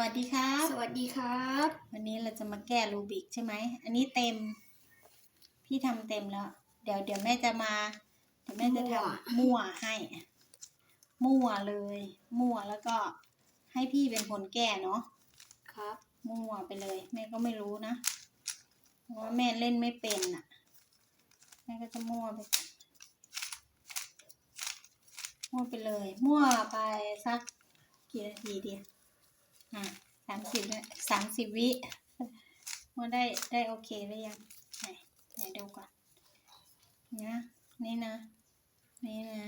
วัสดีครับ สวัสดีครับ วันนี้เราจะมาแก้รูบิกใช่ไหม อันนี้เต็ม พี่ทำเต็มแล้ว เดี๋ยวเดี๋ยวแม่จะมา เดี๋ยวแม่จะทำมั่วให้ มั่วเลย มั่วแล้วก็ให้พี่เป็นคนแก้เนาะ ครับ มั่วไปเลย แม่ก็ไม่รู้นะ เพราะว่าแม่เล่นไม่เป็นอะ แม่ก็จะมั่วไป มั่วไปเลย มั่วไปสักกี่นาทีดี อะสามสิบสามสิบวิมั่วได้ได้โอเคหรือยังไหนไหนดูก่อนนะนี่นะ นี่นะ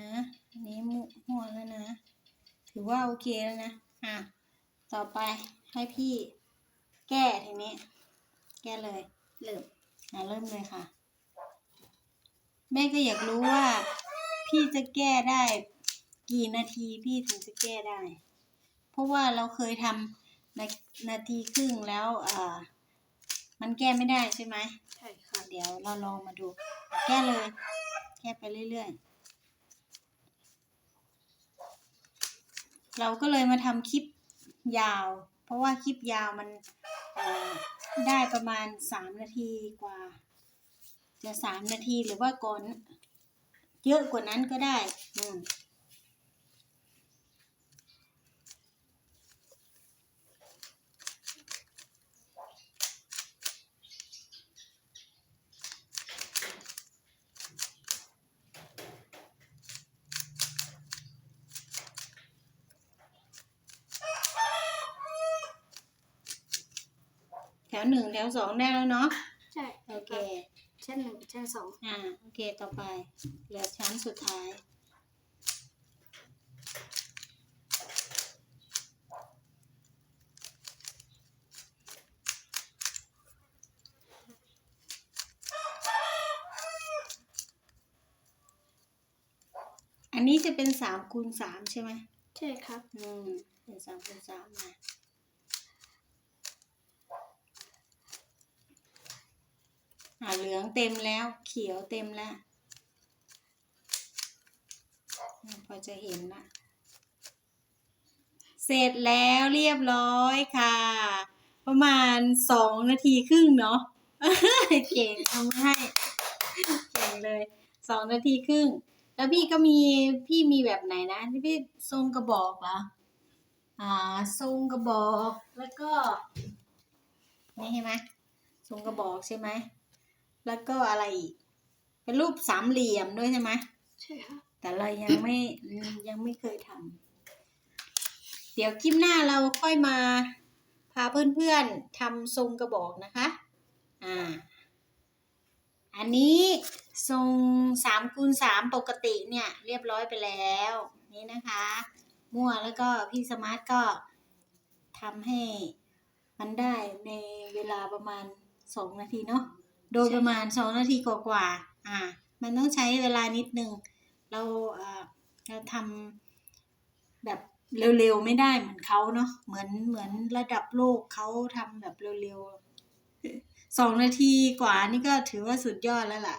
อันนี้มั่วมั่วแล้วนะ ถือว่าโอเคแล้วนะ อะ ต่อไปให้พี่แก้ทีนี้ แก้เลย เริ่มอะเริ่มเลยค่ะ แม่ก็อยากรู้ว่า พี่จะแก้ได้ กี่นาทีพี่ถึงจะแก้ได้ ราะว่าเราเคยทำนานาทีครึ่งแล้วเอ่อมันแก้ไม่ได้ใช่ไหมใช่ครับเดี๋ยวเราลองมาดู แก้เลย แก้ไปเรื่อยๆ เราก็เลยมาทำคลิปยาว เพราะว่าคลิปยาวมันเอ่อได้ประมาณสามนาทีกว่า จะสามนาทีหรือว่าก่อน เยอะกว่านั้นก็ได้ อืม แถ วหนึ่งแถวสองได้แล้วเนาะใช่โอเค ชั้นหนึ่งชั้นสองอ่าโอเคต่อไป เหลือชั้นสุดท้าย อันนี้จะเป็นสามคูณสามใช่ไหมใช่ครับ อืมเป็นสามคูณสามนะอ่า เหลืองเต็มแล้ว เขียวเต็มแล้ว พอจะเห็นละเสร็จแล้วเรียบร้อยค่ะ ประมาณสองนาทีครึ่งเนาะเก่งทำให้เก่งเลยสองนาทีครึ่ง แล้วพี่ก็มีพี่มีแบบไหนนะที่พี่ทรงกระบอกเหรออ่าทรงกระบอกแล้วก็นี่ใช่ไหมทรงกระบอกใช่ไหม แล้วก็อะไรอีก เป็นรูปสามเหลี่ยมด้วยใช่ไหมใช่ครับแต่เรายังไม่อืมยังไม่เคยทำเดี๋ยวคลิปหน้าเราค่อยมา พาเพื่อนๆทำทรงกระบอกนะคะ อ่า อันนี้ทรงสามคูณสามปกติเนี่ย เรียบร้อยไปแล้ว นี่นะคะ มั่วแล้วก็พี่สมาร์ทก็ทำให้มันได้ในเวลาประมาณสองนาทีเนาะ โดยประมาณสองนาทีกว่าๆอ่า มันต้องใช้เวลานิดนึง เราเอ่อเราทำแบบเร็วๆไม่ได้เหมือนเขาเนาะ เหมือนเหมือนระดับโลกเขาทำแบบเร็วๆสองนาทีกว่านี่ก็ถือว่าสุดยอดแล้วล่ะ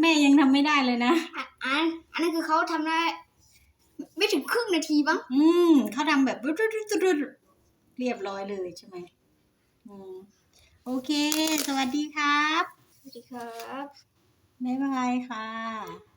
แม่ยังทำไม่ได้เลยนะอะอันอันนั้นคือเขาทำได้ ไม่ถึงครึ่งนาทีบ้างอืมเขาทำแบบเรียบร้อยเลยใช่ไหมอืม โอเค สวัสดีครับ สวัสดีครับ บ๊ายบายค่ะ